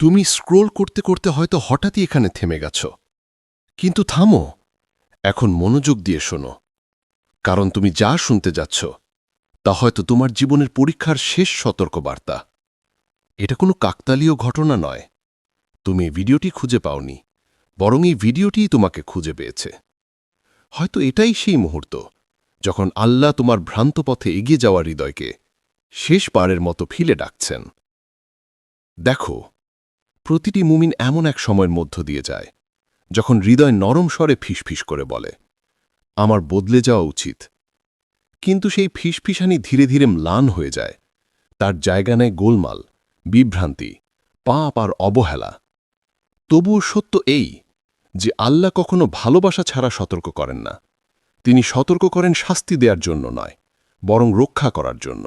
তুমি স্ক্রোল করতে করতে হয়তো হঠাৎই এখানে থেমে গেছ। কিন্তু থামো, এখন মনোযোগ দিয়ে শোনো। কারণ তুমি যা শুনতে যাচ্ছ, তা হয়তো তোমার জীবনের পরীক্ষার শেষ সতর্কবার্তা। এটা কোনো কাকতালীয় ঘটনা নয়। তুমি ভিডিওটি খুঁজে পাওনি, বরং এই ভিডিওটিই তোমাকে খুঁজে পেয়েছে। হয়তো এটাই সেই মুহূর্ত, যখন আল্লাহ তোমার ভ্রান্ত পথে এগিয়ে যাওয়ার হৃদয়কে শেষ পারের মতো ফিলে ডাকছেন। দেখো প্রতিটি মুমিন এমন এক সময়ের মধ্য দিয়ে যায়, যখন হৃদয় নরম স্বরে ফিসফিস করে বলে, আমার বদলে যাওয়া উচিত। কিন্তু সেই ফিসফিসানি ধীরে ধীরে ম্লান হয়ে যায়, তার জায়গা নেয় গোলমাল, বিভ্রান্তি, পাপ আর অবহেলা। তবুও সত্য এই যে আল্লাহ কখনো ভালোবাসা ছাড়া সতর্ক করেন না। তিনি সতর্ক করেন শাস্তি দেওয়ার জন্য নয়, বরং রক্ষা করার জন্য।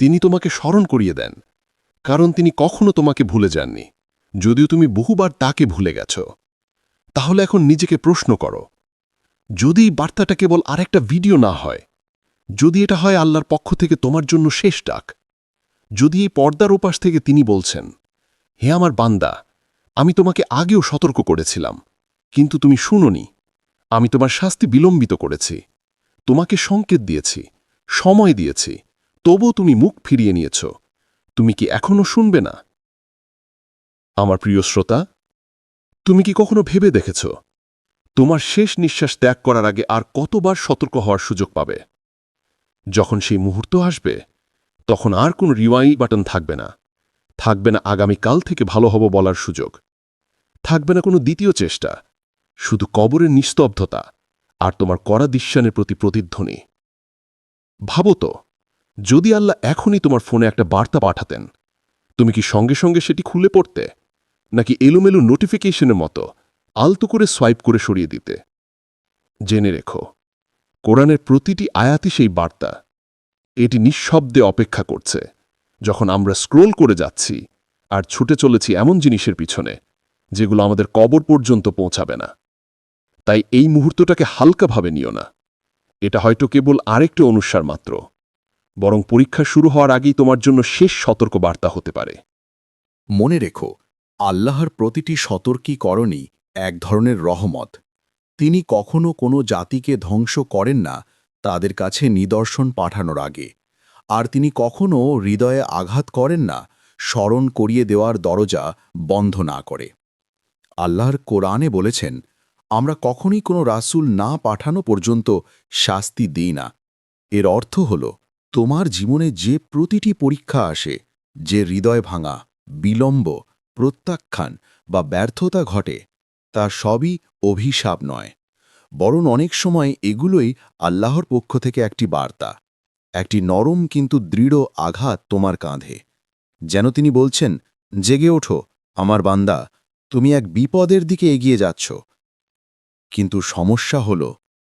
তিনি তোমাকে স্মরণ করিয়ে দেন কারণ তিনি কখনো তোমাকে ভুলে যাননি। যদিও তুমি বহুবার তাকে ভুলে গেছ। তাহলে এখন নিজেকে প্রশ্ন করো, যদি বার্তাটা কেবল আরেকটা ভিডিও না হয়, যদি এটা হয় আল্লাহর পক্ষ থেকে তোমার জন্য শেষ ডাক, যদি এই পর্দার ওপাশ থেকে তিনি বলছেন, হে আমার বান্দা, আমি তোমাকে আগেও সতর্ক করেছিলাম, কিন্তু তুমি শুনোনি, আমি তোমার শাস্তি বিলম্বিত করেছি, তোমাকে সংকেত দিয়েছি, সময় দিয়েছি, তবুও তুমি মুখ ফিরিয়ে নিয়েছ তুমি কি এখনও শুনবে না? আমার প্রিয় শ্রোতা, তুমি কি কখনো ভেবে দেখেছ, তোমার শেষ নিঃশ্বাস ত্যাগ করার আগে আর কতবার সতর্ক হওয়ার সুযোগ পাবে? যখন সেই মুহূর্ত আসবে, তখন আর কোনো রিওয়াই বাটন থাকবে না। থাকবে না আগামীকাল থেকে ভালো হব বলার সুযোগ। থাকবে না কোনো দ্বিতীয় চেষ্টা। শুধু কবরের নিস্তব্ধতা আর তোমার করা দিশ্যানের প্রতি প্রতিধ্বনি। ভাবো তো যদি আল্লাহ এখনই তোমার ফোনে একটা বার্তা পাঠাতেন, তুমি কি সঙ্গে সঙ্গে সেটি খুলে পড়তে, নাকি এলোমেলো নোটিফিকেশনের মতো আলতো করে সোয়াইপ করে সরিয়ে দিতে? জেনে রেখো, কোরআনের প্রতিটি আয়াতই সেই বার্তা। এটি নিঃশব্দে অপেক্ষা করছে, যখন আমরা স্ক্রোল করে যাচ্ছি আর ছুটে চলেছি এমন জিনিসের পিছনে, যেগুলো আমাদের কবর পর্যন্ত পৌঁছাবে না। তাই এই মুহূর্তটাকে হালকাভাবে নিও না। এটা হয়তো কেবল আরেকটা অনুসার মাত্র। বরং পরীক্ষা শুরু হওয়ার আগেই তোমার জন্য শেষ সতর্ক বার্তা হতে পারে। মনে রেখো, আল্লাহর প্রতিটি সতর্কীকরণই এক ধরনের রহমত। তিনি কখনো কোনো জাতিকে ধ্বংস করেন না, তাদের কাছে নিদর্শন পাঠানোর আগে। আর তিনি কখনো হৃদয়ে আঘাত করেন না, স্মরণ করিয়ে দেওয়ার দরজা বন্ধ না করে। আল্লাহর কোরআনে বলেছেন, আমরা কখনই কোনো রাসূল না পাঠানো পর্যন্ত শাস্তি দিই না। এর অর্থ হল তোমার জীবনে যে প্রতিটি পরীক্ষা আসে, যে হৃদয় ভাঙা, বিলম্ব, প্রত্যাখ্যান বা ব্যর্থতা ঘটে, তা সবই অভিশাপ নয়। বরং অনেক সময় এগুলোই আল্লাহর পক্ষ থেকে একটি বার্তা, একটি নরম কিন্তু দৃঢ় আঘাত তোমার কাঁধে। যেন তিনি বলছেন, জেগে ওঠো, আমার বান্দা, তুমি এক বিপদের দিকে এগিয়ে যাচ্ছ। কিন্তু সমস্যা হল,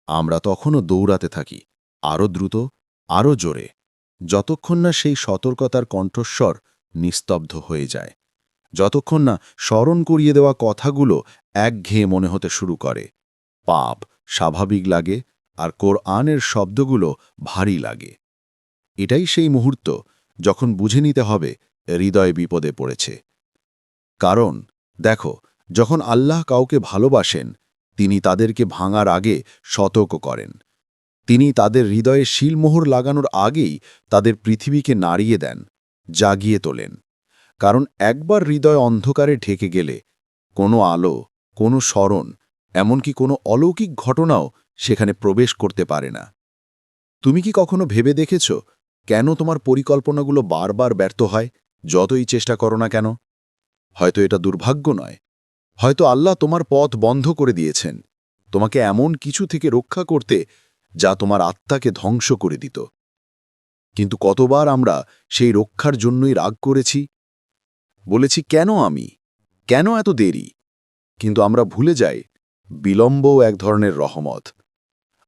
আমরা তখনও দৌড়াতে থাকি, আরও দ্রুত আরও জোরে, যতক্ষণ না সেই সতর্কতার কণ্ঠস্বর নিস্তব্ধ হয়ে যায়, যতক্ষণ না স্মরণ করিয়ে দেওয়া কথাগুলো একঘেয়ে মনে হতে শুরু করে। পাপ স্বাভাবিক লাগে আর কোরআনের শব্দগুলো ভারী লাগে। এটাই সেই মুহূর্ত যখন বুঝে নিতে হবে হৃদয় বিপদে পড়েছে। কারণ, দেখো, যখন আল্লাহ কাউকে ভালোবাসেন, তিনি তাদেরকে ভাঙার আগে সতর্ক করেন। তিনি তাদের হৃদয়ে শিলমোহর লাগানোর আগেই তাদের পৃথিবীকে নাড়িয়ে দেন, জাগিয়ে তোলেন। কারণ একবার হৃদয় অন্ধকারে ঢেকে গেলে কোনো আলো, কোনো স্মরণ, এমনকি কোনো অলৌকিক ঘটনাও সেখানে প্রবেশ করতে পারে না। তুমি কি কখনো ভেবে দেখেছ কেন তোমার পরিকল্পনাগুলো বারবার ব্যর্থ হয়, যতই চেষ্টা করো না কেন? হয়তো এটা দুর্ভাগ্য নয়। হয়তো আল্লাহ তোমার পথ বন্ধ করে দিয়েছেন। তোমাকে এমন কিছু থেকে রক্ষা করতে যা তোমার আত্মাকে ধ্বংস করে দিত। কিন্তু কতবার আমরা সেই রক্ষার জন্যই রাগ করেছি? বলেছি, কেন আমি? কেন এত দেরি? কিন্তু আমরা ভুলে যাই, বিলম্বও এক ধরনের রহমত।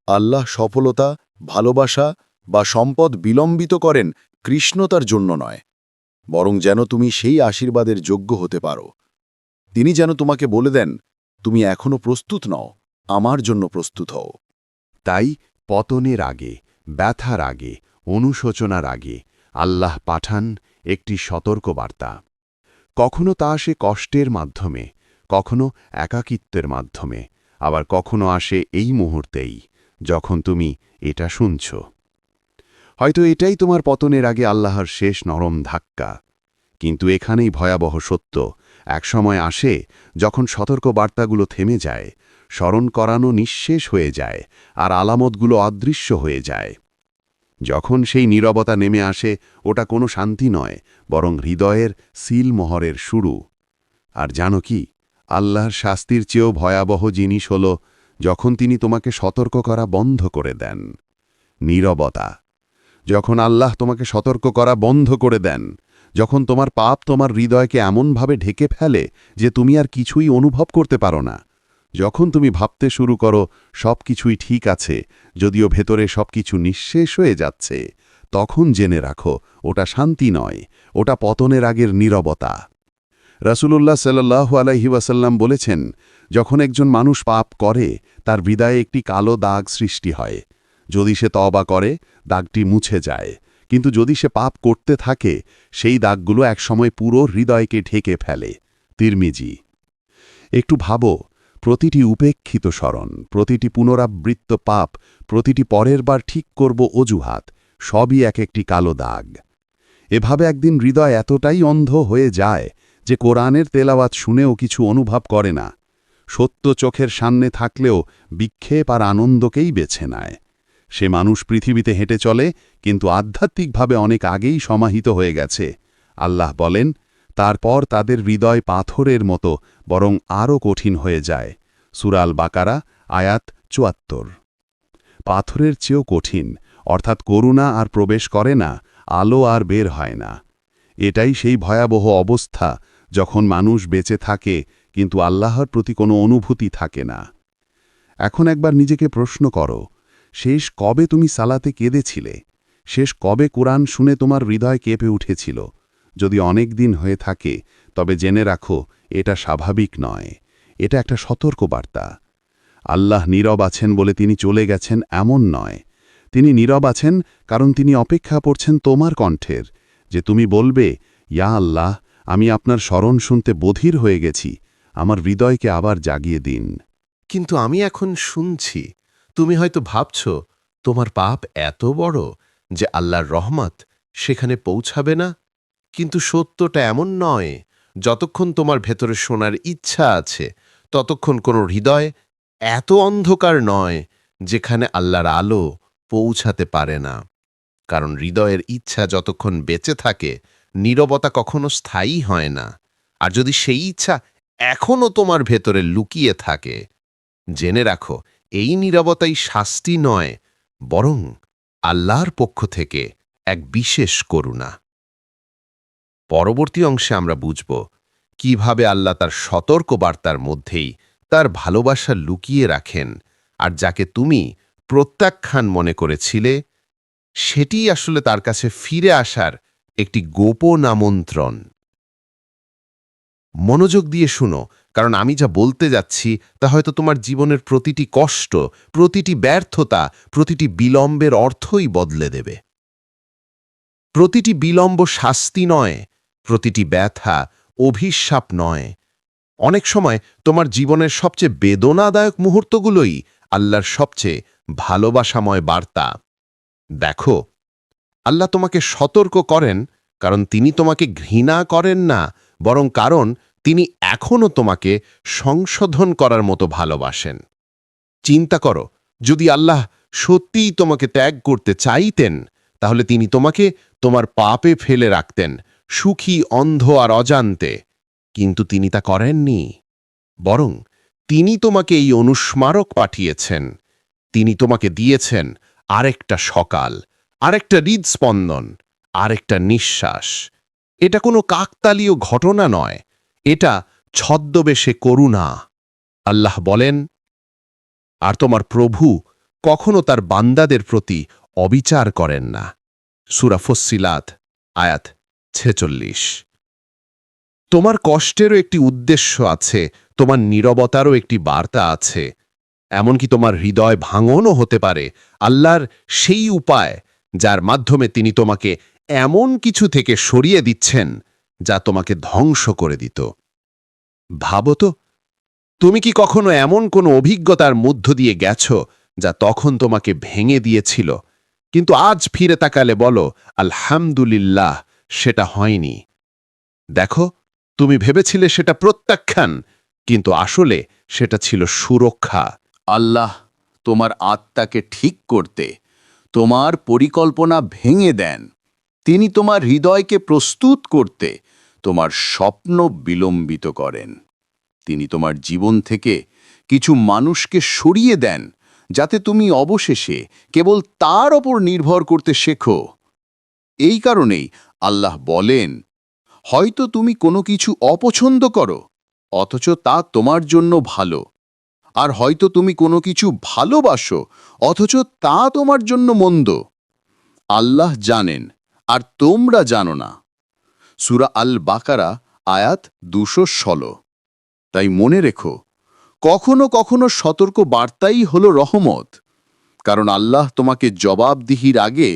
আল্লাহ সফলতা, ভালোবাসা বা সম্পদ বিলম্বিত করেন কৃষ্ণতার জন্য নয়, বরং যেন তুমি সেই আশীর্বাদের যোগ্য হতে পারো। তিনি যেন তোমাকে বলে দেন, তুমি এখনও প্রস্তুত নও, আমার জন্য প্রস্তুত হও। তাই পতনের আগে, ব্যথার আগে, অনুশোচনার আগে আল্লাহ পাঠান একটি সতর্কবার্তা। কখনো তা আসে কষ্টের মাধ্যমে, কখনো একাকিত্বের মাধ্যমে, আবার কখনো আসে এই মুহূর্তেই যখন তুমি এটা শুনছ। হয়তো এটাই তোমার পতনের আগে আল্লাহর শেষ নরম ধাক্কা, কিন্তু এখানেই ভয়াবহ সত্য একসময় আসে, যখন সতর্ক বার্তাগুলো থেমে যায়, স্মরণ করানো নিঃশেষ হয়ে যায়, আর আলামতগুলো অদৃশ্য হয়ে যায়। যখন সেই নীরবতা নেমে আসে, ওটা কোনো শান্তি নয়, বরং হৃদয়ের সিলমোহরের শুরু। আর জানো কি, আল্লাহর শাস্তির চেয়েও ভয়াবহ জিনিস হল, যখন তিনি তোমাকে সতর্ক করা বন্ধ করে দেন। নীরবতা। যখন আল্লাহ তোমাকে সতর্ক করা বন্ধ করে দেন যখন তোমার পাপ তোমার হৃদয়কে এমনভাবে ঢেকে ফেলে যে তুমি আর কিছুই অনুভব করতে পারো না। যখন তুমি ভাবতে শুরু করো, সব কিছুই ঠিক আছে, যদিও ভেতরে সব কিছু নিঃশেষ হয়ে যাচ্ছে, তখন জেনে রাখো, ওটা শান্তি নয়, ওটা পতনের আগের নীরবতা। রাসূলুল্লাহ সাল্লাল্লাহু আলাইহি ওয়াসাল্লাম বলেছেন, যখন একজন মানুষ পাপ করে, তার হৃদয়ে একটি কালো দাগ সৃষ্টি হয়। যদি সে তবা করে, দাগটি মুছে যায়। কিন্তু যদি সে পাপ করতে থাকে, সেই দাগগুলো একসময় পুরো হৃদয়কে ঢেকে ফেলে। তিরমিজি, একটু ভাবো, প্রতিটি উপেক্ষিত স্মরণ, প্রতিটি পুনরাবৃত্ত পাপ, প্রতিটি পরের বার ঠিক করব অজুহাত, সবই এক একটি কালো দাগ। এভাবে একদিন হৃদয় এতটাই অন্ধ হয়ে যায় যে কোরআনের তেলাওয়াত শুনেও কিছু অনুভব করে না। সত্য চোখের সামনে থাকলেও বিক্ষেপ আর আনন্দকেই বেছে নেয়। সে মানুষ পৃথিবীতে হেঁটে চলে, কিন্তু আধ্যাত্মিকভাবে অনেক আগেই সমাহিত হয়ে গেছে। আল্লাহ বলেন, তারপর তাদের হৃদয় পাথরের মতো, বরং আরও কঠিন হয়ে যায়। সুরাল বাকারা আয়াত চুয়াত্তর। পাথরের চেয়েও কঠিন, অর্থাৎ করুণা আর প্রবেশ করে না, আলো আর বের হয় না। এটাই সেই ভয়াবহ অবস্থা, যখন মানুষ বেঁচে থাকে, কিন্তু আল্লাহর প্রতি কোনো অনুভূতি থাকে না। এখন একবার নিজেকে প্রশ্ন করো শেষ কবে তুমি সালাতে কেঁদেছিলে? শেষ কবে কোরআন শুনে তোমার হৃদয় কেঁপে উঠেছিল? যদি অনেক দিন হয়ে থাকে, তবে জেনে রাখো, এটা স্বাভাবিক নয়। এটা একটা সতর্কবার্তা। আল্লাহ নীরব আছেন বলে তিনি চলে গেছেন এমন নয়। তিনি নীরব আছেন কারণ তিনি অপেক্ষা করছেন তোমার কণ্ঠের, যে তুমি বলবে, ইয়া আল্লাহ, আমি আপনার স্মরণ শুনতে বধির হয়ে গেছি, আমার হৃদয়কে আবার জাগিয়ে দিন। কিন্তু আমি এখন শুনছি তুমি হয়তো ভাবছ, তোমার পাপ এত বড় যে আল্লাহর রহমত সেখানে পৌঁছাবে না। কিন্তু সত্যটা এমন নয়, যতক্ষণ তোমার ভেতরে শোনার ইচ্ছা আছে, ততক্ষণ কোনো হৃদয় এত অন্ধকার নয় যেখানে আল্লাহর আলো পৌঁছাতে পারে না। কারণ হৃদয়ের ইচ্ছা যতক্ষণ বেঁচে থাকে, নীরবতা কখনো স্থায়ী হয় না। আর যদি সেই ইচ্ছা এখনও তোমার ভেতরে লুকিয়ে থাকে, জেনে রাখো এই নীরবতাই শাস্তি নয়, বরং আল্লাহর পক্ষ থেকে এক বিশেষ করুণা। পরবর্তী অংশে আমরা বুঝব কীভাবে আল্লাহ তার সতর্ক বার্তার মধ্যেই তার ভালোবাসা লুকিয়ে রাখেন আর যাকে তুমি প্রত্যাখ্যান মনে করেছিলে সেটি আসলে তার কাছে ফিরে আসার একটি গোপন আমন্ত্রণ। মনোযোগ দিয়ে শুনো, কারণ আমি যা বলতে যাচ্ছি তা হয়তো তোমার জীবনের প্রতিটি কষ্ট, প্রতিটি ব্যর্থতা, প্রতিটি বিলম্বের অর্থই বদলে দেবে। প্রতিটি বিলম্ব শাস্তি নয়, প্রতিটি ব্যথা অভিশাপ নয়। অনেক সময় তোমার জীবনের সবচেয়ে বেদনাদায়ক মুহূর্তগুলোই আল্লাহর সবচেয়ে ভালোবাসাময় বার্তা। দেখো, আল্লাহ তোমাকে সতর্ক করেন, কারণ তিনি তোমাকে ঘৃণা করেন না বরং কারণ তিনি এখনও তোমাকে সংশোধন করার মতো ভালোবাসেন। চিন্তা করো, যদি আল্লাহ সত্যিই তোমাকে ত্যাগ করতে চাইতেন, তাহলে তিনি তোমাকে তোমার পাপে ফেলে রাখতেন, সুখী, অন্ধ আর অজান্তে। কিন্তু তিনি তা করেননি। বরং তিনি তোমাকে এই অনুস্মারক পাঠিয়েছেন। তিনি তোমাকে দিয়েছেন আরেকটা সকাল, আরেকটা হৃদস্পন্দন, আরেকটা নিঃশ্বাস। এটা কোনো কাকতালীয় ঘটনা নয়, এটা ছদ্মবেশে করুণা। আল্লাহ বলেন, আর তোমার প্রভু কখনো তার বান্দাদের প্রতি অবিচার করেন না। সুরা ফসিলাত আয়াত ছেচল্লিশ। তোমার কষ্টেরও একটি উদ্দেশ্য আছে, তোমার নীরবতারও একটি বার্তা আছে। এমনকি তোমার হৃদয় ভাঙনও হতে পারে, আল্লাহর সেই উপায় যার মাধ্যমে তিনি তোমাকে এমন কিছু থেকে সরিয়ে দিচ্ছেন যা তোমাকে ধ্বংস করে দিত। ভাবো তো, তুমি কি কখনো এমন কোনো অভিজ্ঞতার মধ্য দিয়ে গেছ যা তখন তোমাকে ভেঙে দিয়েছিল? কিন্তু আজ ফিরে তাকালে বলো, আলহামদুলিল্লাহ, সেটা হয়নি। দেখো, তুমি ভেবেছিলে সেটা প্রত্যাখ্যান, কিন্তু আসলে সেটা ছিল সুরক্ষা। আল্লাহ তোমার আত্মাকে ঠিক করতে তোমার পরিকল্পনা ভেঙে দেন। তিনি তোমার হৃদয়কে প্রস্তুত করতে তোমার স্বপ্ন বিলম্বিত করেন। তিনি তোমার জীবন থেকে কিছু মানুষকে সরিয়ে দেন, যাতে তুমি অবশেষে কেবল তার ওপর নির্ভর করতে শেখো। এই কারণেই আল্লাহ বলেন, হয়তো তুমি কোনো কিছু অপছন্দ করো, অথচ তা তোমার জন্য ভালো। আর হয়তো তুমি কোনো কিছু ভালোবাসো, অথচ তা তোমার জন্য মন্দ। আল্লাহ জানেন আর তোমরা জানো না। সুরা আল বাকারা আয়াত দুশো ষোলো। তাই মনে রেখো, কখনো কখনো সতর্ক বার্তাই হল রহমত, কারণ আল্লাহ তোমাকে জবাবদিহির আগে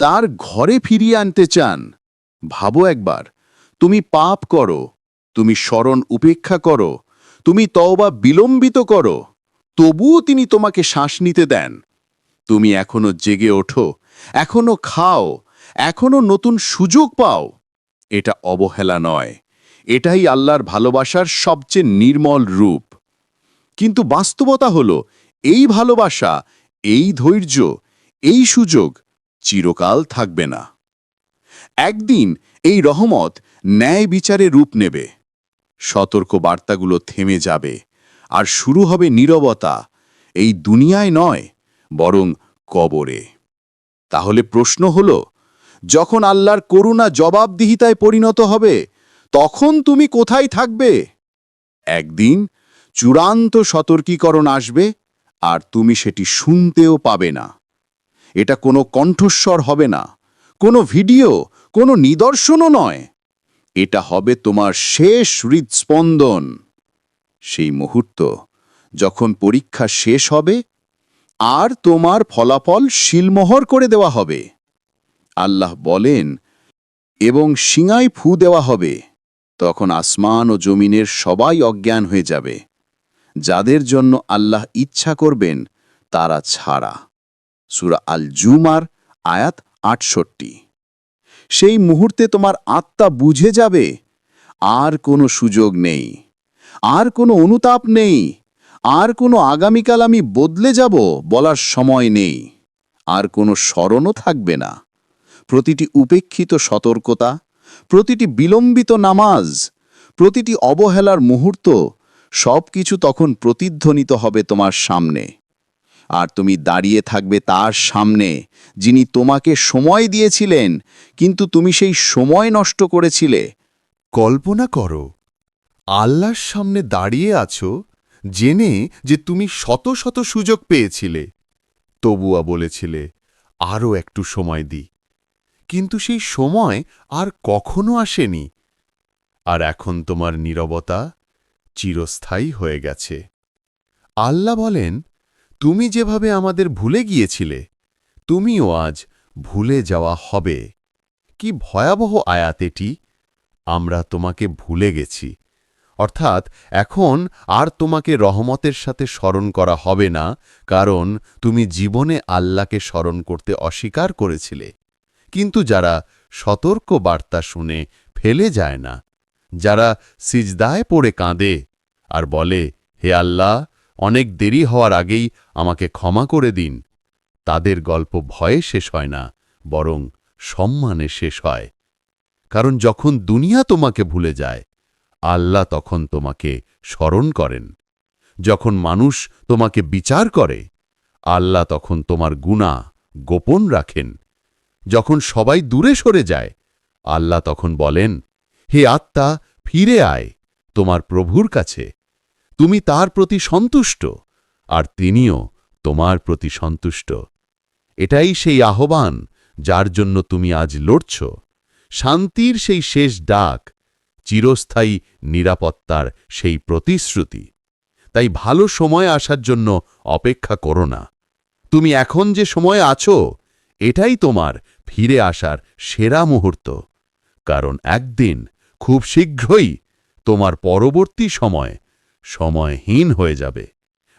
তার ঘরে ফিরিয়ে আনতে চান। ভাবো একবার, তুমি পাপ করো, তুমি স্মরণ উপেক্ষা করো, তুমি তওবা বিলম্বিত করো, তবুও তিনি তোমাকে শ্বাস নিতে দেন। তুমি এখনও জেগে ওঠো, এখনও খাও এখনও নতুন সুযোগ পাও। এটা অবহেলা নয়। এটাই আল্লাহর ভালোবাসার সবচেয়ে নির্মল রূপ। কিন্তু বাস্তবতা হল, এই ভালোবাসা, এই ধৈর্য, এই সুযোগ চিরকাল থাকবে না। একদিন এই রহমত ন্যায় বিচারে রূপ নেবে। সতর্ক বার্তাগুলো থেমে যাবে আর শুরু হবে নীরবতা। এই দুনিয়ায় নয়, বরং কবরে। তাহলে প্রশ্ন হল যখন আল্লাহর করুণা জবাবদিহিতায় পরিণত হবে, তখন তুমি কোথায় থাকবে? একদিন চূড়ান্ত সতর্কীকরণ আসবে আর তুমি সেটি শুনতেও পাবে না। এটা কোনো কণ্ঠস্বর হবে না, কোনো ভিডিও, কোনো নিদর্শনও নয়। এটা হবে তোমার শেষ হৃদস্পন্দন। সেই মুহূর্ত যখন পরীক্ষা শেষ হবে, আর তোমার ফলাফল শিলমোহর করে দেওয়া হবে। আল্লাহ বলেন, এবং শিঙায় ফু দেওয়া হবে, তখন আসমান ও জমিনের সবাই অজ্ঞান হয়ে যাবে। যাদের জন্য আল্লাহ ইচ্ছা করবেন, তারা ছাড়া। সুরা আল জুমার আয়াত আটষট্টি। সেই মুহূর্তে তোমার আত্মা বুঝে যাবে, আর কোনো সুযোগ নেই, আর কোনো অনুতাপ নেই, আর কোনো আগামীকাল আমি বদলে যাব বলার সময় নেই, আর কোনো স্মরণও থাকবে না। প্রতিটি উপেক্ষিত সতর্কতা, প্রতিটি বিলম্বিত নামাজ, প্রতিটি অবহেলার মুহূর্ত সব কিছু তখন প্রতিধ্বনিত হবে তোমার সামনে। আর তুমি দাঁড়িয়ে থাকবে তার সামনে, যিনি তোমাকে সময় দিয়েছিলেন, কিন্তু তুমি সেই সময় নষ্ট করেছিলে। কল্পনা করো, আল্লাহর সামনে দাঁড়িয়ে আছো, জেনে যে তুমি শত শত সুযোগ পেয়েছিলে। তবুয়া বলেছিলে, আরও একটু সময় দি কিন্তু সেই সময় আর কখনো আসেনি। আর এখন তোমার নীরবতা চিরস্থায়ী হয়ে গেছে। আল্লাহ বলেন, তুমি যেভাবে আমাদের ভুলে গিয়েছিলে, তুমিও আজ ভুলে যাওয়া হবে। কি ভয়াবহ আয়াত এটি! আমরা তোমাকে ভুলে গেছি। অর্থাৎ এখন আর তোমাকে রহমতের সাথে স্মরণ করা হবে না, কারণ তুমি জীবনে আল্লাহকে স্মরণ করতে অস্বীকার করেছিলে। কিন্তু যারা সতর্ক বার্তা শুনে ফেলে যায় না, যারা সিজদায় পড়ে কাঁদে আর বলে, হে আল্লাহ, অনেক দেরি হওয়ার আগেই আমাকে ক্ষমা করে দিন। তাদের গল্প ভয়ে শেষ হয় না, বরং সম্মানে শেষ হয়। কারণ যখন দুনিয়া তোমাকে ভুলে যায়, আল্লাহ তখন তোমাকে স্মরণ করেন। যখন মানুষ তোমাকে বিচার করে, আল্লাহ তখন তোমার গুণা গোপন রাখেন যখন সবাই দূরে সরে যায়, আল্লাহ তখন বলেন, হে আত্মা, ফিরে আয়, তোমার প্রভুর কাছে। তুমি তার প্রতি সন্তুষ্ট, আর তিনিও তোমার প্রতি সন্তুষ্ট। এটাই সেই আহ্বান যার জন্য তুমি আজ লড়ছ। শান্তির সেই শেষ ডাক, চিরস্থায়ী নিরাপত্তার সেই প্রতিশ্রুতি। তাই ভালো সময় আসার জন্য অপেক্ষা করো না। তুমি এখন যে সময় আছো, এটাই তোমার ফিরে আসার সেরা মুহূর্ত। কারণ একদিন খুব শীঘ্রই তোমার পরবর্তী সময় সময়হীন হয়ে যাবে।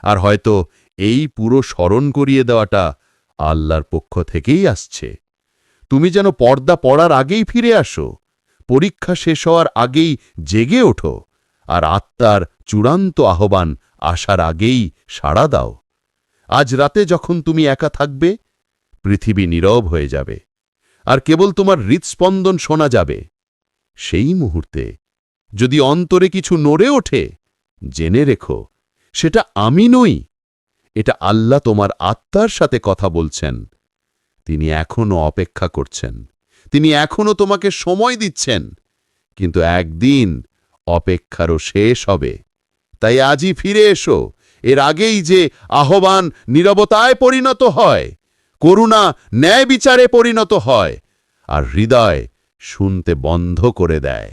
আর হয়তো এই পুরো স্মরণ করিয়ে দেওয়াটা আল্লাহর পক্ষ থেকেই আসছে। তুমি যেন পর্দা পড়ার আগেই ফিরে আসো, পরীক্ষা শেষ হওয়ার আগেই জেগে ওঠো, আর আত্মার চূড়ান্ত আহ্বান আসার আগেই সাড়া দাও। আজ রাতে যখন তুমি একা থাকবে, পৃথিবী নীরব হয়ে যাবে। আর কেবল তোমার হৃৎস্পন্দন শোনা যাবে। সেই মুহূর্তে যদি অন্তরে কিছু নড়ে ওঠে, জেনে রেখো, সেটা আমি নই, এটা আল্লাহ তোমার আত্মার সাথে কথা বলছেন। তিনি এখনও অপেক্ষা করছেন, তিনি এখনও তোমাকে সময় দিচ্ছেন, কিন্তু একদিন অপেক্ষারও শেষ হবে। তাই আজই ফিরে এসো, এর আগেই যে আহ্বান নীরবতায় পরিণত হয় করুণা ন্যায় বিচারে পরিণত হয় আর হৃদয় শুনতে বন্ধ করে দেয়।